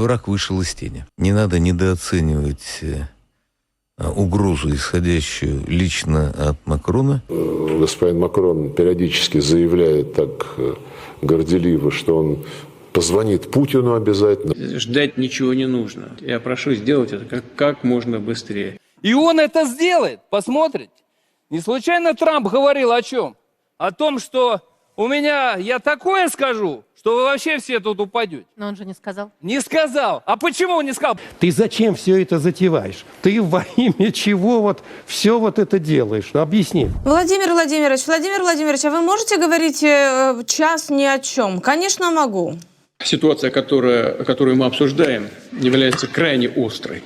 враг вышел из тени. Не надо недооценивать э, угрозу, исходящую лично от Макрона. Господин Макрон периодически заявляет так э, горделиво, что он позвонит Путину обязательно. Ждать ничего не нужно. Я прошу сделать это как, как можно быстрее. И он это сделает, посмотрите. Не случайно Трамп говорил о чем? О том, что у меня, я такое скажу, что вы вообще все тут упадете. Но он же не сказал. Не сказал. А почему не сказал? Ты зачем все это затеваешь? Ты во имя чего вот все вот это делаешь? Ну, Объясни. Владимир Владимирович, Владимир Владимирович, а вы можете говорить э, час ни о чем? Конечно, могу. Ситуация, которая, которую мы обсуждаем, является крайне острой.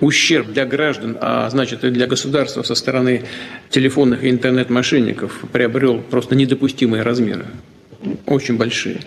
Ущерб для граждан, а значит и для государства со стороны телефонных и интернет-мошенников приобрел просто недопустимые размеры. Очень большие.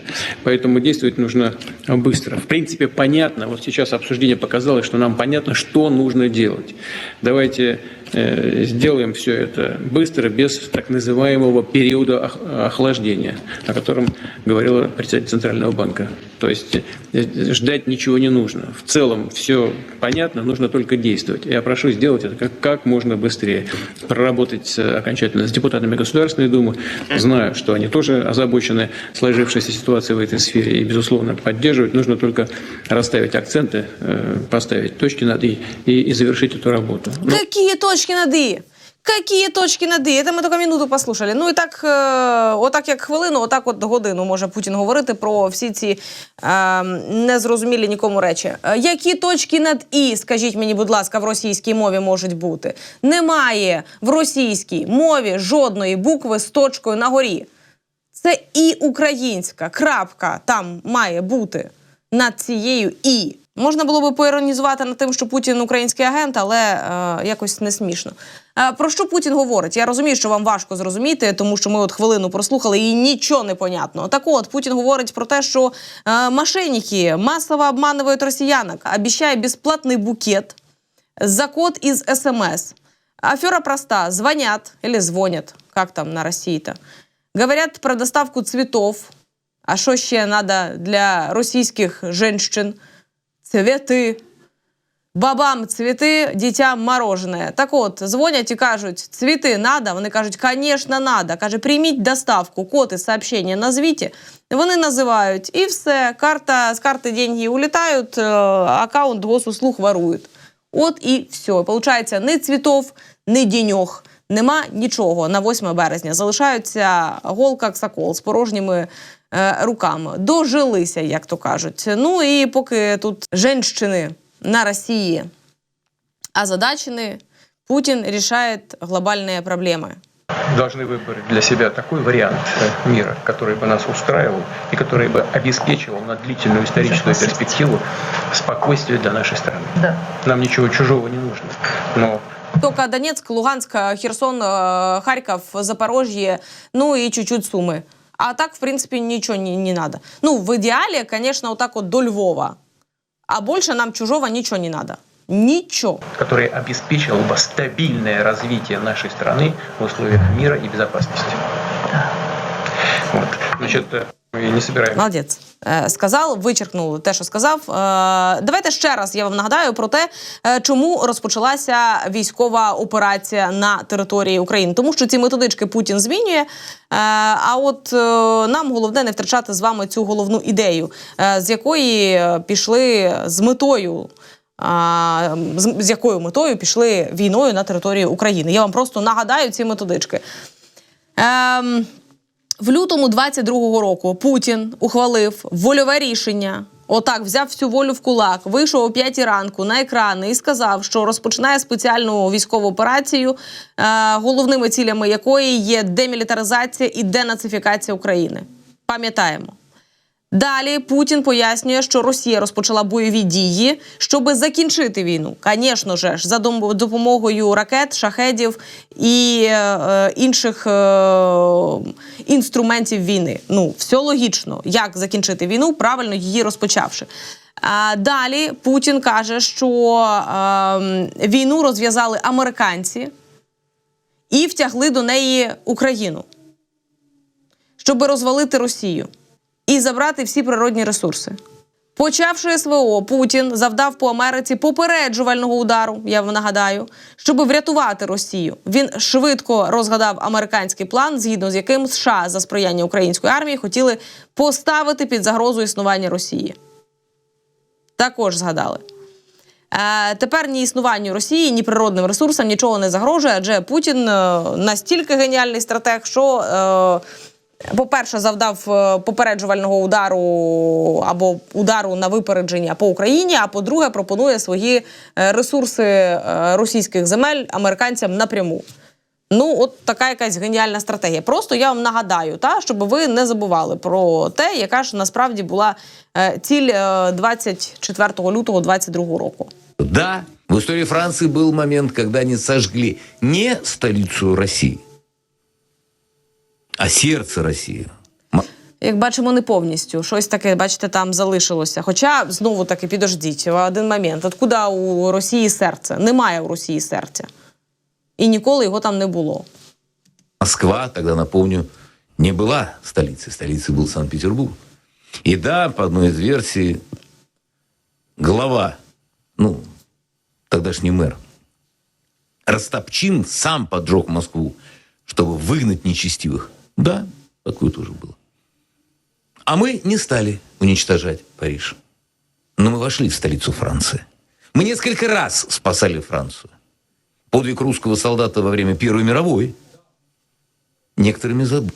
Поэтому действовать нужно быстро. В принципе, понятно, вот сейчас обсуждение показало, что нам понятно, что нужно делать. Давайте сделаем все это быстро, без так называемого периода ох- охлаждения, о котором говорила председатель Центрального банка. То есть э, ждать ничего не нужно. В целом все понятно, нужно только действовать. Я прошу сделать это как, как можно быстрее. Проработать э, окончательно с депутатами Государственной Думы. Знаю, что они тоже озабочены сложившейся ситуацией в этой сфере и, безусловно, поддерживать. Нужно только расставить акценты, э, поставить точки над «и» и, и завершить эту работу. Ну, Какие точки над «и»? Какие точки над «и»? Це ми тільки минуту послухали. Ну і так, е, отак як хвилину, отак от годину може Путін говорити про всі ці е, незрозумілі нікому речі. Е, які точки над «і», скажіть мені, будь ласка, в російській мові можуть бути? Немає в російській мові жодної букви з точкою на горі. Це і українська крапка там має бути над цією і. Можна було би поіронізувати над тим, що Путін український агент, але е, якось не смішно. Е, про що Путін говорить? Я розумію, що вам важко зрозуміти, тому що ми от хвилину прослухали і нічого не понятно. Так от Путін говорить про те, що е, мошенники массово обманывают росіянок, обіцяє безплатний букет за код из СМС. Афера проста. Звонят или звонят, как там на России-то. Говорят про доставку цветов. А що ще надо для російських женщин? Цвети. Бабам цвіти, дітям морожене. Так от, дзвонять і кажуть, цвіти надо. Вони кажуть, звісно, надо. Каже, прийміть доставку, код і сообщення назвіть. Вони називають і все. Карта, з карти деньги улітають, е, аккаунт госуслуг ворують. От і все. Получається, ні цвітов, ні діньох. Нема нічого на 8 березня. Залишаються голка як сокол з порожніми руками. Дожилися, як то кажуть. Ну і поки тут женщини на Росії озадачены, Путин решает глобальные проблемы. должны выбрать для себя такой вариант э, мира, который бы нас устраивал и который бы обеспечивал на длительную историческую перспективу спокойствие для нашей страны. Да. Нам ничего чужого не нужно, но Только Донецк, Луганск, Херсон, э, Харьков, Запорожье, ну и чуть-чуть Сумы. А так, в принципе, ничего не, не надо. Ну, в идеале, конечно, вот так вот до Львова. А больше нам чужого ничего не надо. Ничего. который обеспечивал бы стабильное развитие нашей страны в условиях мира и безопасности. Вот. Значит, э, не собираемся Молодець. Е, Сказав, вичеркнув те, що сказав. Е, Давайте ще раз я вам нагадаю про те, е, чому розпочалася військова операція на території України. Тому що ці методички Путін змінює. А от нам головне не втрачати з вами цю головну ідею, з якої пішли з метою. З якою метою пішли війною на території України? Я вам просто нагадаю ці методички. Ем, в лютому 22-го року Путін ухвалив вольове рішення. Отак взяв всю волю в кулак, вийшов о 5 ранку на екрани і сказав, що розпочинає спеціальну військову операцію, е, головними цілями якої є демілітаризація і денацифікація України. Пам'ятаємо. Далі Путін пояснює, що Росія розпочала бойові дії, щоб закінчити війну. Звісно ж, за допомогою ракет, шахедів і е, інших е, інструментів війни. Ну, все логічно, як закінчити війну, правильно її розпочавши. А далі Путін каже, що е, війну розв'язали американці і втягли до неї Україну, щоб розвалити Росію і забрати всі природні ресурси. Почавши СВО, Путін завдав по Америці попереджувального удару. Я вам нагадаю, щоб врятувати Росію. Він швидко розгадав американський план, згідно з яким США за сприяння української армії хотіли поставити під загрозу існування Росії. Також згадали. Е, тепер ні існуванню Росії, ні природним ресурсам нічого не загрожує, адже Путін е, настільки геніальний стратег, що, е, по-перше, завдав е, попереджувального удару або удару на випередження по Україні. А по-друге, пропонує свої е, ресурси е, російських земель американцям напряму. Ну, от така якась геніальна стратегія. Просто я вам нагадаю, та, щоб ви не забували про те, яка ж насправді була ціль е, 24 лютого 2022 року. Да, в истории Франции был момент, когда они сожгли не столицу России, а сердце России. М- Як бачимо, не повністю щось таке, бачите, там залишилося. Хоча знову таки підождіть один момент. Откуда у Росії серце? Немає у Росії серця. І ніколи його там не було. Москва, тогда напомню, не была столицей. Столицей был Санкт-Петербург. И да, по одной из версий, глава, ну, тогдашний мэр, Растопчин сам поджег Москву, чтобы выгнать нечестивых. Да, такое тоже было. А мы не стали уничтожать Париж. Но мы вошли в столицу Франции. Мы несколько раз спасали Францию. Подвиг русского солдата во время Первой мировой некоторыми забыт.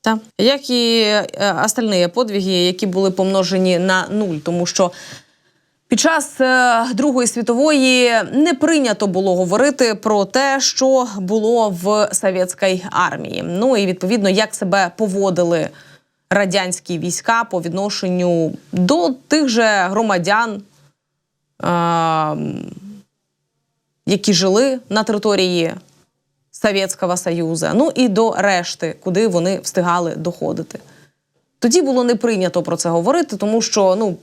Так. Як і е, остальні подвиги, які були помножені на нуль, тому що під час е, Другої світової не прийнято було говорити про те, що було в совєтській армії. Ну і відповідно, як себе поводили радянські війська по відношенню до тих же громадян, е, які жили на території Совєтського Союзу, ну і до решти, куди вони встигали доходити. Тоді було не прийнято про це говорити, тому що ну,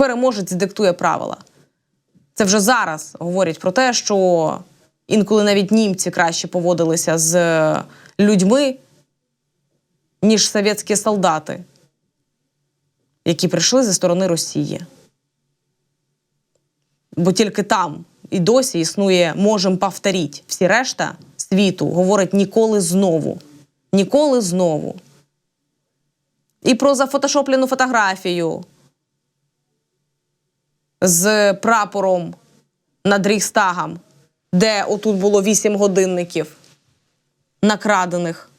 переможець диктує правила. Це вже зараз говорять про те, що інколи навіть німці краще поводилися з людьми, ніж совєтські солдати, які прийшли зі сторони Росії. Бо тільки там і досі існує можем повторіть. Всі решта світу говорить ніколи знову. Ніколи знову. І про зафотошоплену фотографію з прапором над Рейхстагом, де отут було вісім годинників накрадених.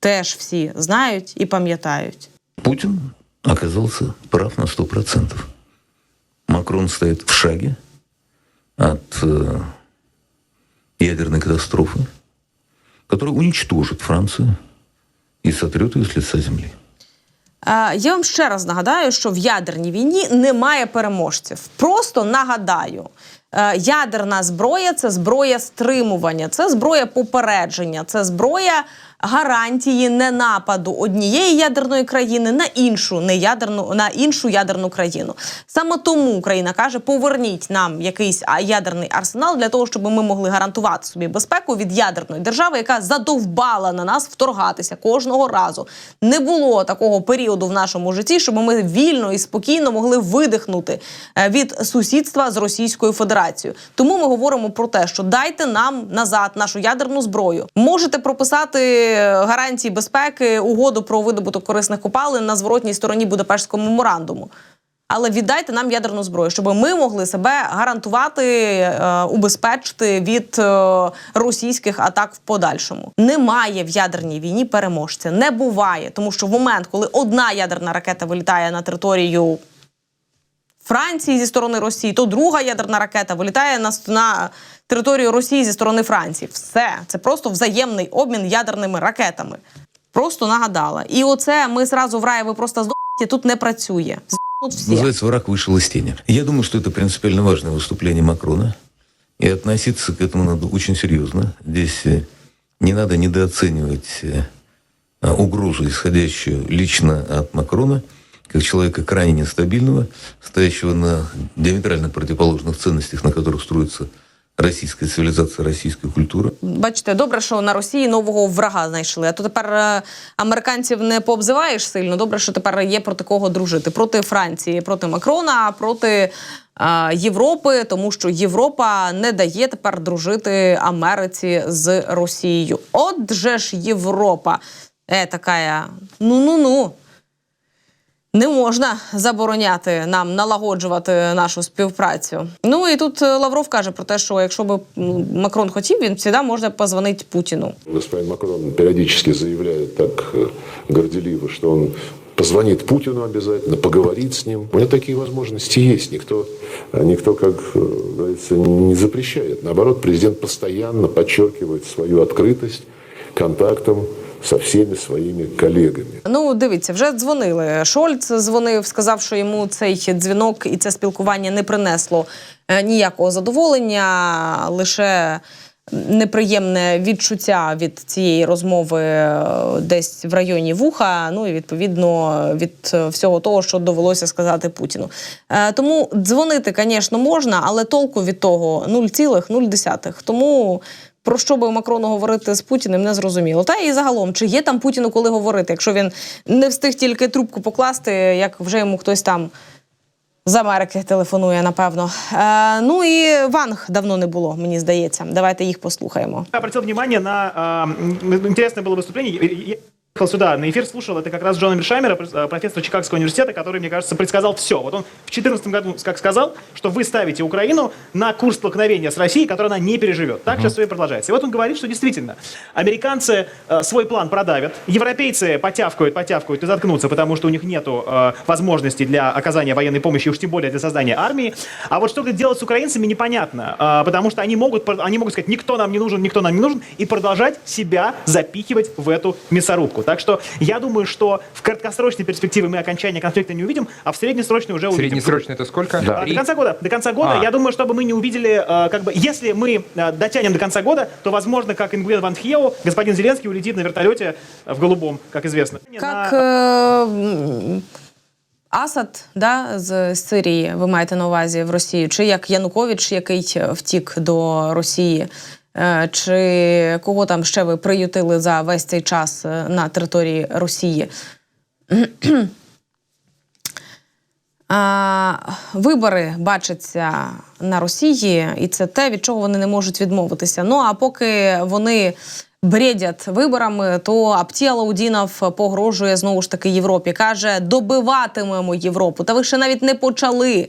Теж всі знають і пам'ятають. Путин оказался прав на 100%. Макрон стоит в шаге от э, ядерной катастрофы, которая уничтожит Францию и сотрет ее с лица земли. Е, Я вам ще раз нагадаю, що в ядерній війні немає переможців. Просто нагадаю. е, Ядерна зброя це зброя стримування, це зброя попередження, це зброя гарантії ненападу однієї ядерної країни на іншу неядерну на іншу ядерну країну. Саме тому Україна каже: поверніть нам якийсь ядерний арсенал для того, щоб ми могли гарантувати собі безпеку від ядерної держави, яка задовбала на нас вторгатися кожного разу. Не було такого періоду в нашому житті, щоб ми вільно і спокійно могли видихнути е, від сусідства з Російською Федерацією. Тому ми говоримо про те, що дайте нам назад нашу ядерну зброю. Можете прописати гарантії безпеки, угоду про видобуток корисних копалин на зворотній стороні Будапештського меморандуму. Але віддайте нам ядерну зброю, щоб ми могли себе гарантувати, е, убезпечити від е, російських атак в подальшому. Немає в ядерній війні переможця, не буває, тому що в момент, коли одна ядерна ракета вилітає на територію Франції зі сторони Росії, то друга ядерна ракета вилітає на, на територію Росії зі сторони Франції. Все це просто взаємний обмін ядерними ракетами. Просто нагадала. І оце ми зразу в раю, ви просто здохнете, тут не працює. Здохнуть всі. Называется «Враг вышел из тени». Я думаю, что это принципиально важное выступление Макрона. И относиться к этому надо очень серьезно. Здесь э, не надо недооценивать э, а, угрозу, исходящую лично от Макрона, как человека крайне нестабильного, стоящего на диаметрально противоположных ценностях, на которых строится российская цивилизация, российская культура. Бачите, добре, що на Росії нового врага знайшли. А то тепер е, американців не пообзиваєш сильно. Добре, що тепер є проти кого дружити. Проти Франції, проти Макрона, проти е, Європи, тому що Європа не дає тепер дружити Америці з Росією. От же ж Європа. Е, така, ну ну ну. Не можна забороняти нам налагоджувати нашу співпрацю. Ну і тут е, Лавров каже про те, що якщо б м, Макрон хотів, він завжди може позвонити Путіну. Господин Макрон периодически заявляет так э, горделиво, что он позвонит Путину обязательно, поговорит с ним. У него такие возможности есть. Никто, э, никто как э, говорится, не запрещает. Наоборот, президент постоянно подчеркивает свою открытость контактам со всеми своими коллегами. Ну, дивіться, вже дзвонили. Шольц дзвонив, сказав, що йому цей дзвінок і це спілкування не принесло е, ніякого задоволення, лише неприємне відчуття від цієї розмови е, десь в районі вуха. Ну і відповідно від е, всього того, що довелося сказати Путіну. Тому дзвонити, звісно, можна, але толку від того 0,0. Тому. Про що би Макрону говорити з Путіним, не зрозуміло. Та і загалом, чи є там Путіну коли говорити, якщо він не встиг тільки трубку покласти, як вже йому хтось там з Америки телефонує, напевно. Е, ну і Ванг давно не було, мені здається. Давайте їх послухаємо. Я обратив внимание на а, було виступлення. было выступление. Я- Я ехал сюда, на эфир слушал, это как раз Джона Мершаймера, прос- профессора Чикагского университета, который, мне кажется, предсказал все. Вот он в 2014 году как сказал, что вы ставите Украину на курс столкновения с Россией, который она не переживет. Так сейчас все и продолжается. И вот он говорит, что действительно, американцы э, свой план продавят, европейцы потявкают, потявкают и заткнутся, потому что у них нет возможности для оказания военной помощи, уж тем более для создания армии. А вот что делать с украинцами, непонятно, а, потому что они могут, они могут сказать, никто нам не нужен, никто нам не нужен, и продолжать себя запихивать в эту мясорубку. Так что я думаю, что в краткосрочной перспективе мы окончания конфликта не увидим, а в среднесрочной уже увидим. Среднесрочно это сколько? А, До конца года. До конца года. А. Я думаю, чтобы мы не увидели, э, как бы, если мы э, дотянем до конца года, то, возможно, как Ингвен Ван Хьео, господин Зеленский улетит на вертолете э, в голубом, как известно. Як На- е, м, Асад да, з Сирії, ви маєте на увазі в Росію, чи як Янукович, який втік до Росії, е, Чи кого там ще ви приютили за весь цей час е, на території Росії? Вибори бачаться на Росії, і це те, від чого вони не можуть відмовитися. Ну а поки вони бредять виборами, то Апті Алаудінов погрожує знову ж таки Європі. каже: добиватимемо Європу. Та ви ще навіть не почали.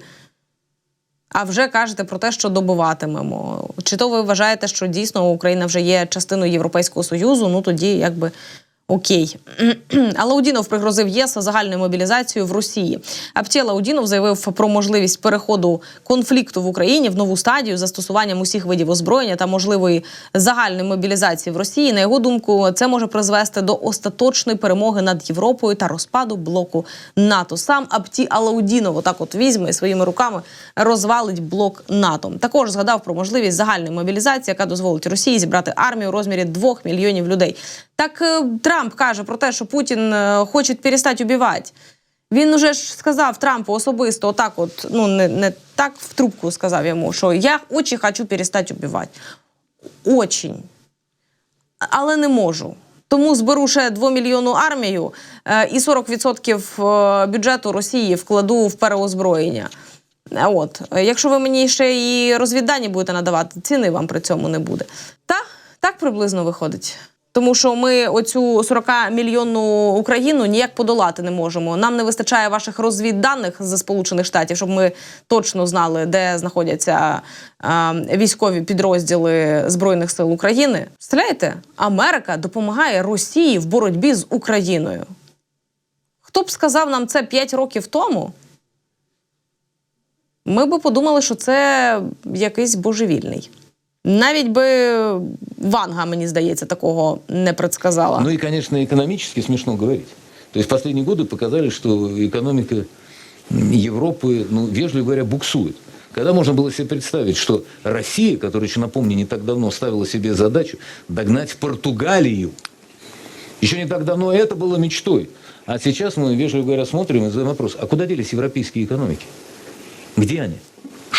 А вже кажете про те, що добиватимемо. Чи то ви вважаєте, що дійсно Україна вже є частиною Європейського Союзу? Ну тоді якби. Окей, Алаудінов пригрозив ЄС загальною мобілізацією в Росії. Апті Алаудінов заявив про можливість переходу конфлікту в Україні в нову стадію застосуванням усіх видів озброєння та можливої загальної мобілізації в Росії. На його думку, це може призвести до остаточної перемоги над Європою та розпаду блоку НАТО. Сам Апті Алаудінов отак от візьме і своїми руками розвалить блок НАТО. Також згадав про можливість загальної мобілізації, яка дозволить Росії зібрати армію у розмірі 2 мільйонів людей. Так е, Трамп каже про те, що Путін е, хоче перестати убивати. Він уже ж сказав Трампу особисто, отак, от ну не, не так в трубку сказав йому, що я дуже хочу перестати убивати. Очень. Але не можу. Тому зберу ще 2 мільйону армію е, і 40% бюджету Росії вкладу в переозброєння. Е, От, Е, якщо ви мені ще і розвіддані будете надавати, ціни вам при цьому не буде. Та так приблизно виходить. Тому що ми оцю 40-мільйонну Україну ніяк подолати не можемо. Нам не вистачає ваших розвідданих з Сполучених Штатів, щоб ми точно знали, де знаходяться е, військові підрозділи Збройних сил України. Представляєте, Америка допомагає Росії в боротьбі з Україною. Хто б сказав нам це 5 років тому? Ми би подумали, що це якийсь божевільний. Навіть би Ванга, мені здається, такого не предсказала. Ну и, конечно, экономически смешно говорить. То есть последние годы показали, что экономика Европы, ну, вежливо говоря, буксует. Когда можно было себе представить, что Россия, которая, еще напомню, не так давно ставила себе задачу догнать Португалию, еще не так давно это было мечтой. А сейчас мы, вежливо говоря, смотрим и задаем вопрос, а куда делись европейские экономики? Где они?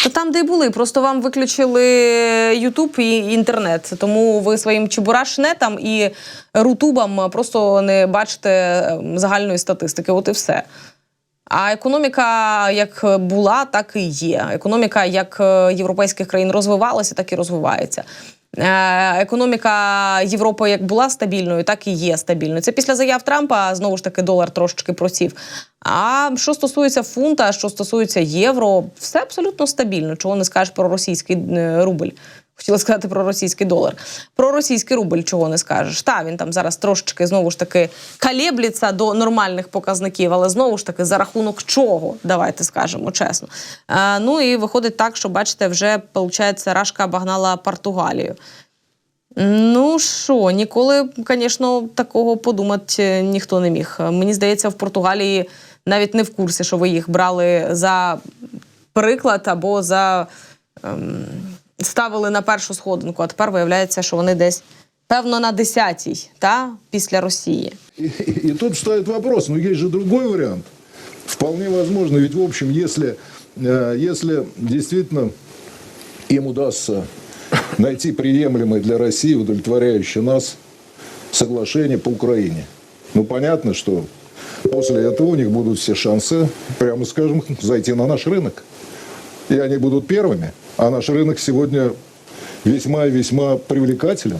Та там, де й були, просто вам виключили Ютуб і інтернет. Тому ви своїм чебурашнетам і рутубам просто не бачите ем, загальної статистики. От і все. А економіка як була, так і є. Економіка як е, європейських країн розвивалася, так і розвивається. Е, Економіка Європи як була стабільною, так і є стабільною. Це після заяв Трампа знову ж таки долар трошечки просів. А що стосується фунта, що стосується євро, все абсолютно стабільно. Чого не скажеш про російський е, рубль? Хотіла сказати про російський долар. Про російський рубль чого не скажеш. Та він там зараз трошечки знову ж таки калєбліться до нормальних показників, але знову ж таки за рахунок чого, давайте скажемо чесно. Е, ну і виходить так, що бачите, вже виходить, Рашка обогнала Португалію. Ну що, ніколи, звісно, такого подумати ніхто не міг. Мені здається, в Португалії навіть не в курсі, що ви їх брали за приклад або за ем, ставили на першу сходинку, а тепер виявляється, що вони десь певно на десятій, та після Росії. И, и- и тут встает вопрос, но есть же другой вариант. Вполне возможно, ведь в общем, если, э, если действительно им удастся найти приемлемое для России, удовлетворяющее нас соглашение по Украине, ну понятно, что после этого у них будут все шансы, прямо скажем, зайти на наш рынок. И они будут первыми, а наш рынок сегодня весьма и весьма привлекателен.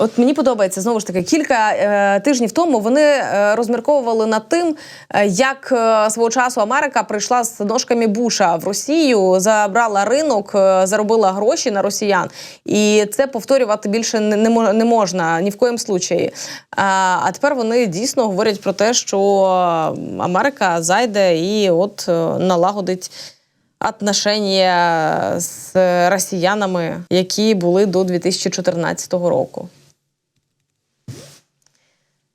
От мені подобається знову ж таки кілька е, тижнів тому вони е, розмірковували над тим, е, як е, свого часу Америка прийшла з ножками Буша в Росію, забрала ринок, е, заробила гроші на росіян, і це повторювати більше не, не, не можна ні в коєму случаї. А, а тепер вони дійсно говорять про те, що Америка зайде і от е, налагодить. Отношення з росіянами, які були до 2014 року.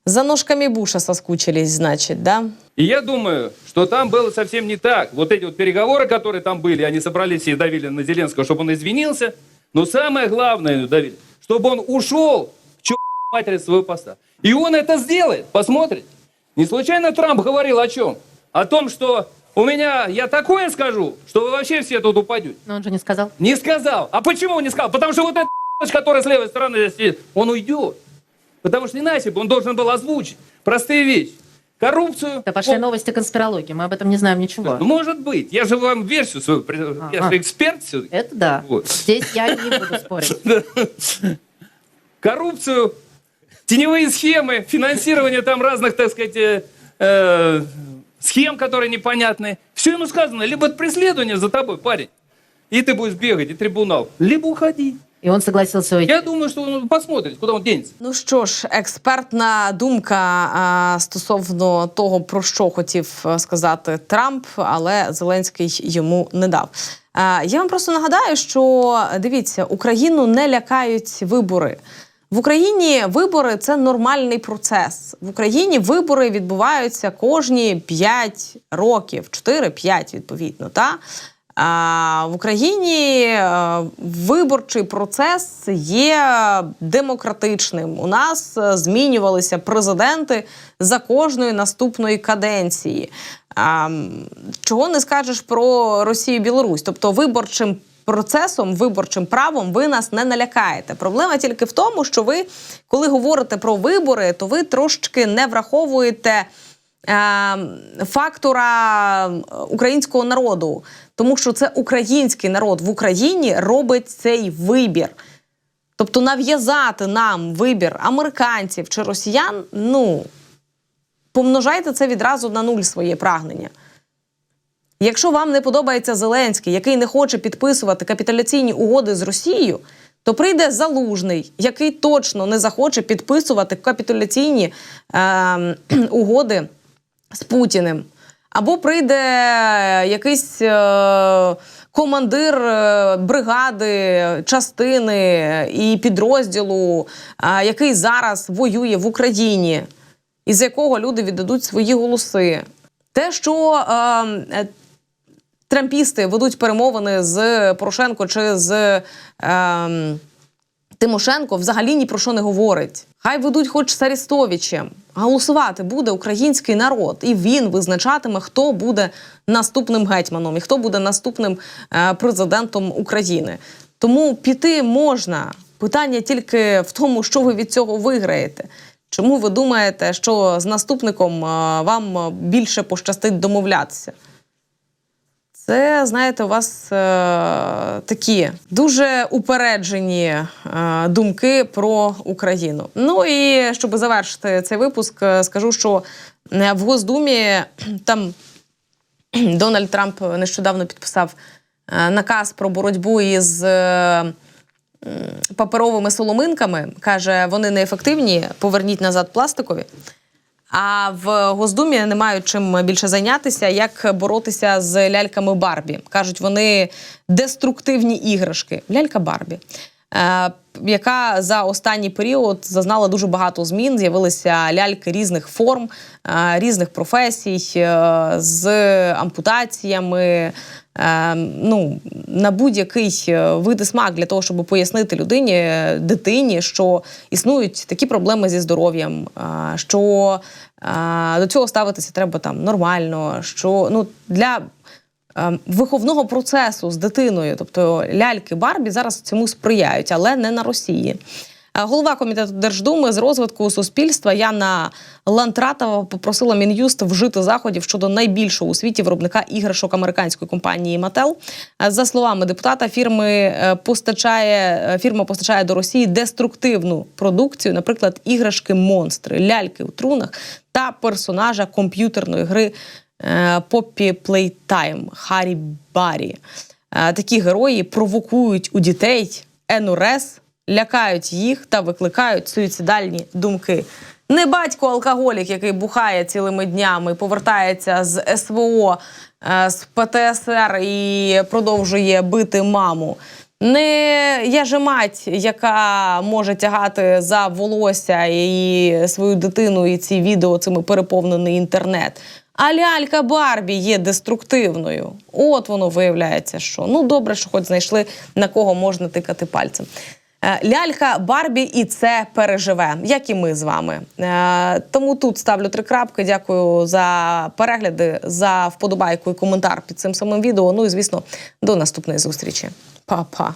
За ножками Буша соскучились, значит, да? И я думаю, что там было совсем не так. Вот эти вот переговоры, которые там были, они собрались и давили на Зеленского, чтобы он извинился. Но самое главное, давили, чтобы он ушел в чё матери своего поста. И он это сделает, посмотрите. Не случайно Трамп говорил о чем? О том, что у меня, я такое скажу, что вы вообще все тут упадете. Но он же не сказал. Не сказал. А почему не сказал? Потому что вот этот который с левой стороны здесь сидит, он уйдет. Потому что иначе бы он должен был озвучить простые вещи. Коррупцию. Это пошли О, новости конспирологии, мы об этом не знаем ничего. ну, Может быть. Я же вам версию свою, при- я Ага. же эксперт все Это да. Вот. Здесь я не буду спорить. Коррупцию, теневые схемы, финансирование там разных, так сказать, э, э, схем, которые непонятны. Все ему сказано. Либо это преследование за тобой, парень. И ты будешь бегать, и трибунал. Либо уходи. И он согласился уйти. Я думаю, что он посмотрит, куда он денется. Ну що ж, експертна думка а, стосовно того, про що хотів е, сказати Трамп, але Зеленський йому не дав. А, я вам просто нагадаю, що дивіться, Україну не лякають вибори. В Україні вибори це нормальний процес. В Україні вибори відбуваються кожні 5 років, 4-5 відповідно. Та? А в Україні е, виборчий процес є демократичним. У нас е, змінювалися президенти за кожної наступної каденції. А, чого не скажеш про Росію і Білорусь? Тобто виборчим процесом, виборчим правом ви нас не налякаєте. Проблема тільки в тому, що ви, коли говорите про вибори, то ви трошечки не враховуєте е, фактора українського народу, тому що це український народ в Україні робить цей вибір. Тобто нав'язати нам вибір американців чи росіян, ну помножайте це відразу на нуль своє прагнення. Якщо вам не подобається Зеленський, який не хоче підписувати капітуляційні угоди з Росією, то прийде залужний, який точно не захоче підписувати капітуляційні е, угоди з Путіним. Або прийде якийсь е, командир е, бригади, частини і підрозділу, е, який зараз воює в Україні, із якого люди віддадуть свої голоси. Те, що е, трампісти ведуть перемовини з Порошенко чи з. Е, Тимошенко взагалі ні про що не говорить. Хай ведуть хоч з Арестовичем. Голосувати буде український народ, і він визначатиме, хто буде наступним гетьманом і хто буде наступним е, президентом України. Тому піти можна. Питання тільки в тому, що ви від цього виграєте. Чому ви думаєте, що з наступником е, вам більше пощастить домовлятися? Це, знаєте, у вас е, такі дуже упереджені е, думки про Україну. Ну і щоб завершити цей випуск, е, скажу, що е, в Госдумі там Дональд Трамп нещодавно підписав е, наказ про боротьбу із. Паперовими соломинками каже, вони неефективні, поверніть назад пластикові. А в Госдумі не мають чим більше зайнятися, як боротися з ляльками Барбі. Кажуть, вони деструктивні іграшки. Лялька Барбі. Е, яка за останній період зазнала дуже багато змін. З'явилися ляльки різних форм, е, різних професій е, з ампутаціями. Ну, на будь-який вид і смак для того, щоб пояснити людині, дитині, що існують такі проблеми зі здоров'ям, що до цього ставитися треба там нормально. Що ну для виховного процесу з дитиною, тобто ляльки Барбі зараз цьому сприяють, але не на Росії. Е, Голова комітету Держдуми з розвитку суспільства Яна Лантратова попросила Мін'юст вжити заходів щодо найбільшого у світі виробника іграшок американської компанії. Е, За словами депутата, фірми е, постачає е, фірма постачає до Росії деструктивну продукцію, наприклад, іграшки монстри, ляльки у трунах та персонажа комп'ютерної гри е, Poppy Playtime Харі Барі. Е, Такі герої провокують у дітей енурез, лякають їх та викликають суїцидальні думки. Не батько алкоголік, який бухає цілими днями, повертається з СВО, е, з ПТСР і продовжує бити маму. Не я же мать, яка може тягати за волосся і свою дитину, і ці відео цими переповнений інтернет. А лялька Барбі є деструктивною. От воно виявляється, що ну добре, що хоч знайшли на кого можна тикати пальцем. Е, Лялька Барбі і це переживе, як і ми з вами. Е, Тому тут ставлю три крапки. Дякую за перегляди, за вподобайку і коментар під цим самим відео. Ну і звісно, до наступної зустрічі. Па-па.